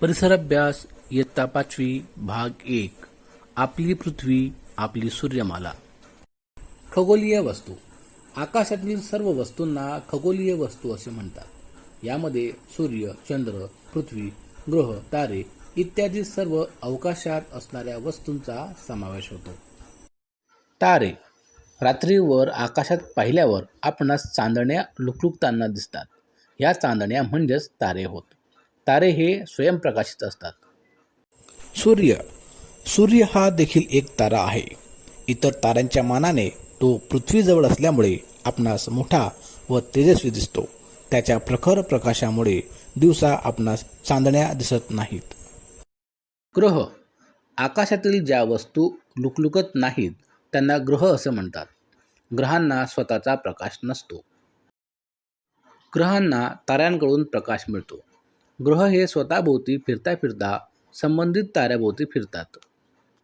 परिसराभ्यास इयत्ता पाचवी भाग एक. आपली पृथ्वी आपली सूर्यमाला. खगोलीय वस्तू. आकाशातील सर्व वस्तूंना खगोलीय वस्तू असे म्हणतात. यामध्ये सूर्य चंद्र पृथ्वी ग्रह तारे इत्यादी सर्व अवकाशात असणाऱ्या वस्तूंचा समावेश होतो. तारे. रात्रीवर आकाशात पाहिल्यावर आपणास चांदण्या लुकलुकताना दिसतात. या चांदण्या म्हणजेच तारे होत. तारे हे स्वयंप्रकाशित असतात. सूर्य. सूर्य हा देखील एक तारा आहे. इतर ताऱ्यांच्या मानाने तो पृथ्वीजवळ असल्यामुळे आपणास मोठा व तेजस्वी दिसतो. त्याच्या प्रखर प्रकाशामुळे दिवसा आपणास चांदण्या दिसत नाहीत. ग्रह. आकाशातील ज्या वस्तू लुकलुकत नाहीत त्यांना ग्रह असं म्हणतात. ग्रहांना स्वतःचा प्रकाश नसतो. ग्रहांना ताऱ्यांकडून प्रकाश मिळतो. ग्रह हे स्वतःभोवती फिरता फिरता संबंधित ताऱ्याभोवती फिरतात.